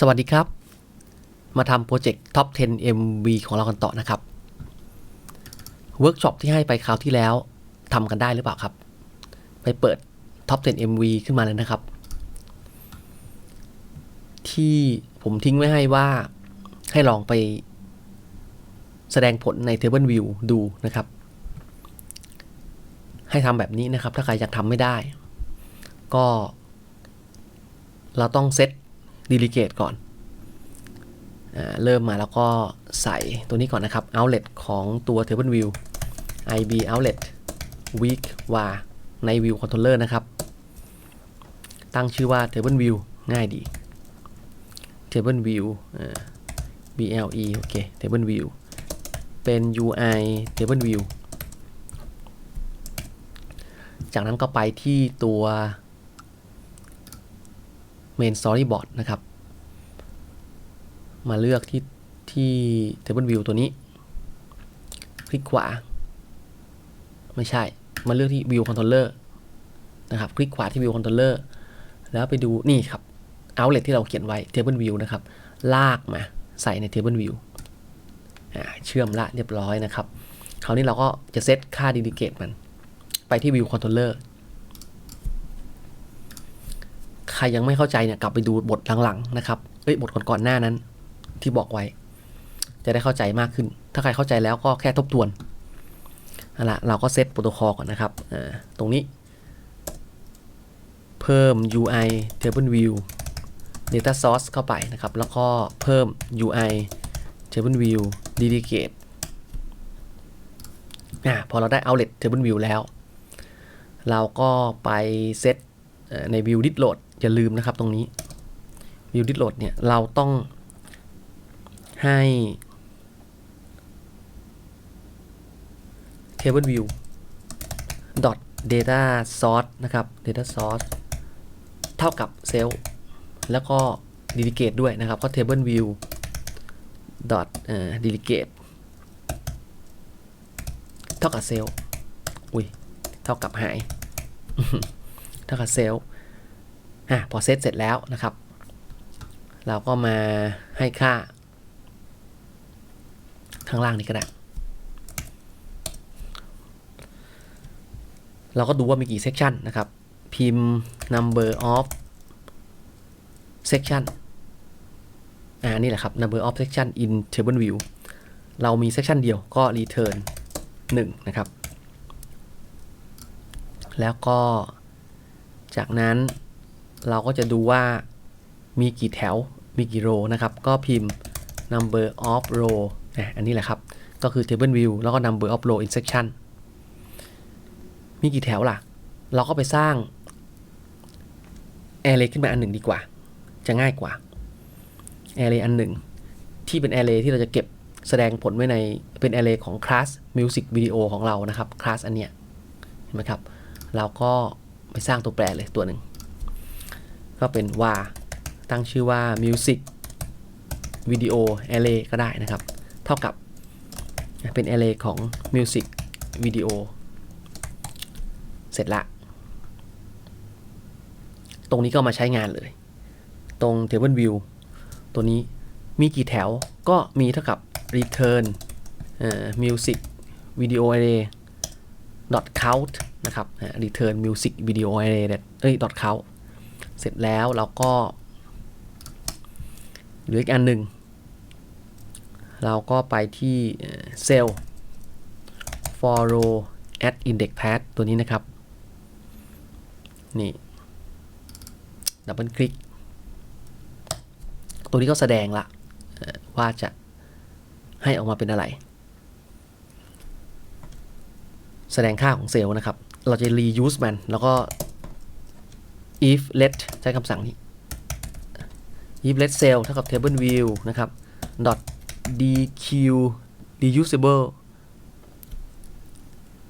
สวัสดีครับ มาทำโปรเจกต์ Top 10 MV ของเรากันต่อนะครับ เวิร์กช็อปที่ให้ไปคราวที่แล้วทำกันได้หรือเปล่าครับ ไปเปิด Top 10 MV ขึ้นมาเลยนะครับ ที่ผมทิ้งไว้ให้ว่าให้ลองไป แสดงผลใน Table View ดูนะครับ ให้ทำแบบนี้นะครับ ถ้าใครอยากทำไม่ได้ ก็ เราต้องเซต delegate ก่อนเริ่มมาแล้วก็ใส่ตัวนี้ก่อนนะครับ outlet ของตัว table view ib outlet weak var ใน view controller นะครับ ตั้งชื่อว่า table view ง่ายดี table view ble โอเค table view เป็น ui table view จากนั้นก็ไปที่ตัว main storyboard นะครับ มาเลือกที่ที่ table view ตัวนี้ คลิกขวา ไม่ใช่ มาเลือกที่ view controller นะครับ คลิกขวาที่ view controller แล้วไปดูนี่ครับ outlet ที่เราเขียนไว้ table view นะครับ ลากมาใส่ใน table view เชื่อมละเรียบร้อยนะครับ คราวนี้เราก็จะเซตค่า delegate มัน ไปที่ view controller ใครยังไม่เข้าใจเนี่ยกลับไปดูบทหลังๆนะครับเอ้ยบทก่อนๆหน้านั้น ที่บอกไว้ จะได้เข้าใจมากขึ้น ถ้าใครเข้าใจแล้วก็แค่ทบทวนเอาละเราก็เซตโปรโตคอลก่อนนะครับอ่าตรงนี้ เพิ่ม UI table view data source เข้าไปนะครับ แล้วก็เพิ่ม UI table view delegate อ่าพอเราได้ outlet table view แล้ว เราก็ไปเซตใน view did load อย่าลืมนะครับตรงนี้ view did load เนี่ย เราต้องให้ table view dot data source นะครับ data source เท่ากับ cell แล้วก็ delegate ด้วยนะครับก็ table view dot เอ่อ delegate เท่ากับ cell อุ้ย เท่ากับหาย เท่ากับ cell อะพอเซตเสร็จแล้วนะครับ เราก็มาให้ค่า ข้างล่างนี้ก็ได้ เราก็ดูว่ามีกี่ section นะครับ พิมพ์ number of section อ่านี่แหละครับ number of section in table view เรามี section เดียวก็ return 1 นะครับ แล้วก็จากนั้น เราก็จะดูว่ามีกี่แถว มีกี่โรนะครับ ก็พิมพ์ number of row อะอันนี้แหละครับ ก็คือ table view แล้วก็ number of row in section มีกี่แถวล่ะ เราก็ไปสร้าง array ขึ้นมาอันหนึ่งดีกว่า จะง่ายกว่า array อันหนึ่ง ที่เป็น array ที่เราจะเก็บแสดงผลไว้ในเป็น array ของ class music video ของเรานะครับ class อันเนี้ยเห็นไหมครับ เราก็ไปสร้างตัวแปรเลยตัวหนึ่ง ก็เป็นว่าตั้งชื่อว่า music video array ก็ได้นะครับ เท่ากับเป็น array ของ music video เสร็จละ ตรงนี้ก็มาใช้งานเลย ตรง table view ตัวนี้มีกี่แถวก็มีเท่ากับ return music video array dot count นะครับ return music video array เอ้ย dot count เสร็จแล้วเราก็เหลืออีกอันหนึ่งเราก็ไปที่ cell for row at index path ตัวนี้นะครับ นี่ดับเบิลคลิก ตัวนี้ก็แสดงละว่าจะให้ออกมาเป็นอะไร แสดงค่าของเซลล์นะครับ เราจะ reuse มัน แล้วก็ if let ใช้คำสั่งนี้ if let cell เท่ากับ table view นะครับ dot dq reusable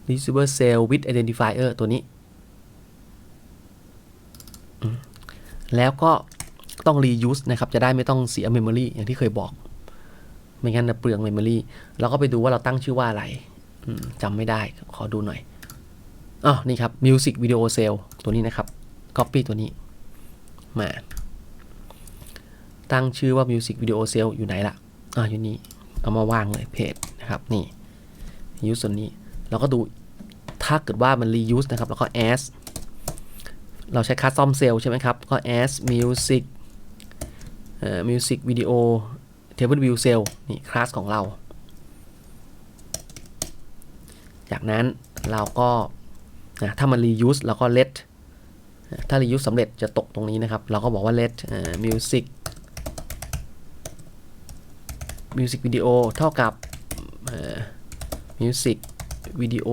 reusable cell with identifier ตัวนี้ แล้วก็ต้อง reuse นะครับ จะได้ไม่ต้องเสีย memory อย่างที่เคยบอก ไม่งั้นจะเปลือง memory เราก็ไปดูว่าเราตั้งชื่อว่าอะไรจำไม่ได้ ขอดูหน่อยอ๋อนี่ครับ music video cell ตัวนี้นะครับ copy ตัวนี้มา ตั้งชื่อว่า Music Video Sale อยู่ไหนล่ะอ่าอยู่นี่ เอามาวางเลยเพจนะครับ นี่ use ส่วนนี้ เราก็ดูถ้าเกิดว่ามัน reuse นะครับ แล้วก็ as เราใช้ custom sale ใช่ไหมครับ ก็ as music เอ่อ music video table view sale นี่ class ของเรา จากนั้นเราก็นะถ้ามัน reuse เราก็ let ถ้า reuse สำเร็จจะตกตรงนี้นะครับ เราก็บอกว่า let เอ่อ music music video เท่ากับเอ่อ music video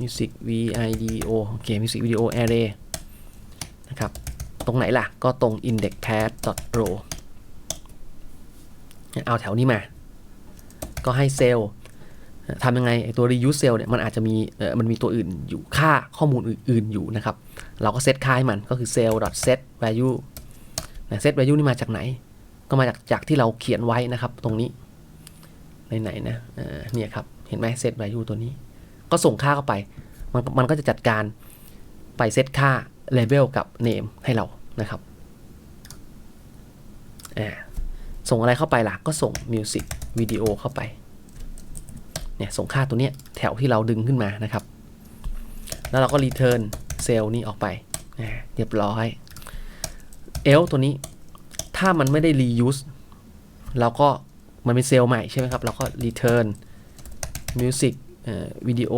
music video โอเค music video array นะครับ ตรงไหนล่ะ ก็ตรง index path row เอาแถวนี้มา ก็ให้เซลล์ ทำยังไงไอตัว reuse cell เนี่ยมันอาจจะมีมันมีตัวอื่นอยู่ค่าข้อมูลอื่นๆอยู่นะครับ เราก็เซตค่าให้มันก็คือ cell set value นะ set value นี่มาจากไหน ก็มาจากจากที่เราเขียนไว้นะครับตรงนี้ไหนๆนะเนี่ยครับ เห็นไหม set value ตัวนี้ ก็ส่งค่าเข้าไป มันมันก็จะจัดการไปเซตค่า label กับ name ให้เรานะครับส่งอะไรเข้าไปล่ะ ก็ส่ง music video เข้าไป เนี่ยส่งค่าตัวเนี้ยแถวที่เราดึงขึ้นมานะครับ แล้วเราก็ return เซลล์นี้ออกไปเรียบร้อย else ตัวนี้ถ้ามันไม่ได้ reuse เราก็มันเป็นเซลล์ใหม่ใช่ไหมครับเราก็ return music เอ่อ video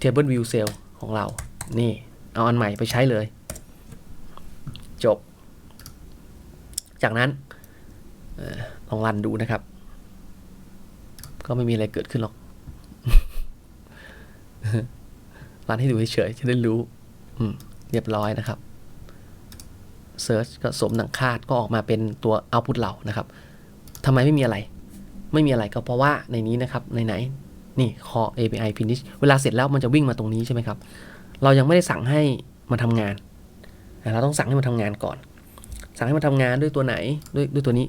table view cell ของเรา นี่ เอาอันใหม่ไปใช้เลย จบ จากนั้นออลองรันดูนะครับ ก็ไม่มีอะไรเกิดขึ้นหรอกรันให้ดูเฉยๆจะได้รู้ อืม เรียบร้อยนะครับ Search ก็สมดังคาดก็ออกมาเป็นตัว output เรานะครับทำไมไม่มีอะไร ไม่มีอะไรก็เพราะว่าในนี้นะครับ ในไหน นี่ call API finish เวลาเสร็จแล้วมันจะวิ่งมาตรงนี้ใช่ไหมครับ เรายังไม่ได้สั่งให้มันทำงานแต่เราต้องสั่งให้มันทำงานก่อน สั่งให้มันทำงานด้วยตัวไหน ด้วยด้วยตัวนี้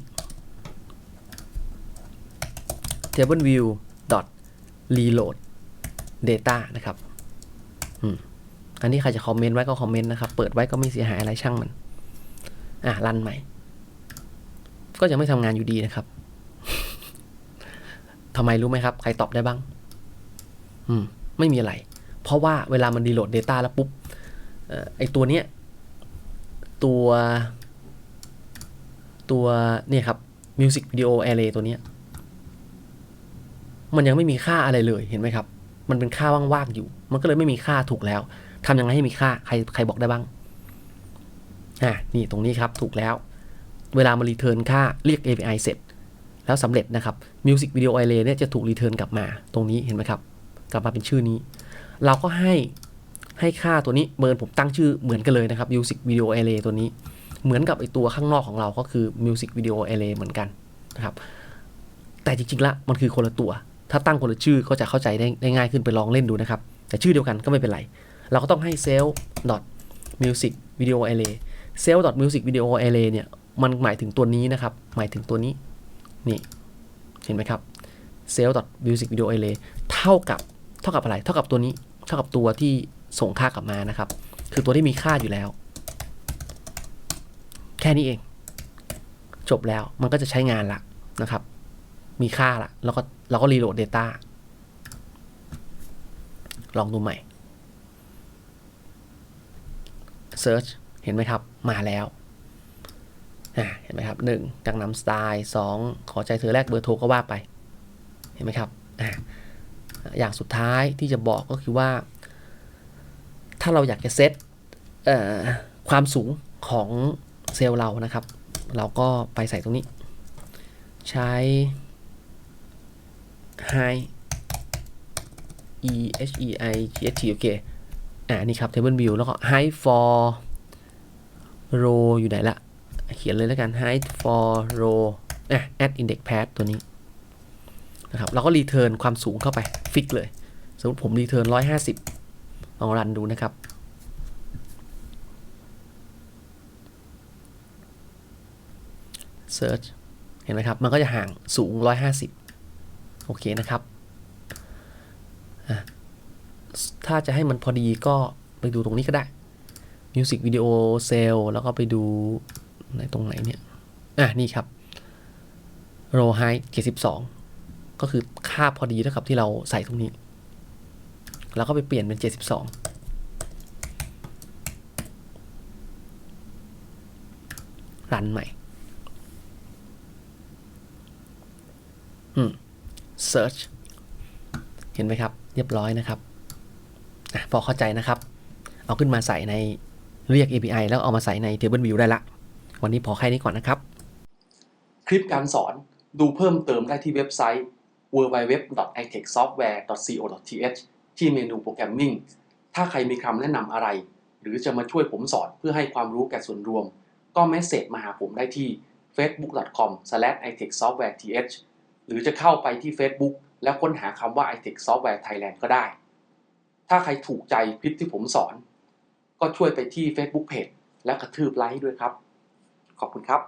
table view reload data นะครับอันนี้ใครจะคอมเมนต์ไว้ก็คอมเมนต์นะครับ เปิดไว้ก็ไม่เสียหายอะไรช่างมัน อะรันใหม่ ก็ยังไม่ทำงานอยู่ดีนะครับทำไมรู้ไหมครับ ใครตอบได้บ้าง อืม ไม่มีอะไร เพราะว่าเวลามันดีโหลด Data แล้วปุ๊บออไอตัวเนี้ย ตัว ตัวเนี่ยครับ Music Video Array ตัวเนี้ย มันยังไม่มีค่าอะไรเลยเห็นไหมครับ มันเป็นค่าว่างๆอยู่ มันก็เลยไม่มีค่าถูกแล้วทำยังไงให้มีค่าใครใครบอกได้บ้างอ่านี่ตรงนี้ครับถูกแล้ว เวลามารีเทิร์นค่าเรียก API เสร็จ แล้วสำเร็จนะครับ Music Video Array เนี่ยจะถูกรีเทิร์นกลับมาตรงนี้เห็นไหมครับ กลับมาเป็นชื่อนี้ เราก็ให้ให้ค่าตัวนี้เบิร์นผมตั้งชื่อเหมือนกันเลยนะครับ Music Video Array ตัวนี้ เหมือนกับไอตัวข้างนอกของเราก็คือ Music Video Array เหมือนกันนะครับ แต่จริงๆละมันคือคนละตัว ถ้าตั้งคนละชื่อก็จะเข้าใจได้ไดง่ายขึ้นไปลองเล่นดูนะครับ แต่ชื่อเดียวกันก็ไม่เป็นไร เราก็ต้องให้ cell dot music video array cell dot music video array เนี่ยมันหมายถึงตัวนี้นะครับ หมายถึงตัวนี้นี่เห็นไหมครับ cell dot music video array เท่ากับเท่ากับอะไร เท่ากับตัวนี้ เท่ากับตัวที่ส่งค่ากลับมานะครับ คือตัวที่มีค่าอยู่แล้ว แค่นี้เอง จบแล้วมันก็จะใช้งานละนะครับ มีค่าละแล้วก็ เราก็รีโหลด Data ลองดูใหม่ Search เห็นไหมครับ มาแล้วเห็นไหมครับหนึ่งกังนำสไตล์สองขอใจเธอแรกเบอร์โทรก็ว่าไป เห็นไหมครับอ่าอย่างสุดท้ายที่จะบอกก็คือว่า ถ้าเราอยากจะเซตเอ่อความสูงของเซลล์เรานะครับ เราก็ไปใส่ตรงนี้ ใช้ high e h e i g h t โอเคอ่านี่ครับ table view แล้วก็ high for row อยู่ไหนละเขียนเลยแล้วกัน high for row อะ add index path ตัวนี้นะครับเราก็ return ความสูงเข้าไป ฟิกเลย สมมติผม return 150 ลองรันดูนะครับ search เห็นไหมครับ มันก็จะห่างสูง 150 โอเคนะครับ ถ้าจะให้มันพอดีก็ไปดูตรงนี้ก็ได้ Music Video Cell แล้วก็ไปดูในตรงไหนเนี่ย อะ นี่ครับ row height 72 ก็คือค่าพอดีเท่ากับที่เราใส่ตรงนี้ แล้วก็ไปเปลี่ยนเป็น 72รันใหม่ อืม search เห็นไหมครับ เรียบร้อยนะครับอพอเข้าใจนะครับ เอาขึ้นมาใส่ในเรียก API แล้วเอามาใส่ใน Table View ได้ละ วันนี้พอแค่นี้ก่อนนะครับ คลิปการสอนดูเพิ่มเติมได้ที่เว็บไซต์ www.itechsoftware.co.th ที่เมนูโปรแกรมมิ่ง ถ้าใครมีคำแนะนำอะไร หรือจะมาช่วยผมสอนเพื่อให้ความรู้แก่ส่วนรวม ก็เมสเซจมาหาผมได้ที่ facebook.com/itechsoftwareth หรือจะเข้าไปที่ Facebook แล้วค้นหาคำว่า itech software thailand ก็ได้ ถ้าใครถูกใจคลิปที่ผมสอน ก็ช่วยไปที่ Facebook Page และกระทืบไลค์ด้วยครับ ขอบคุณครับ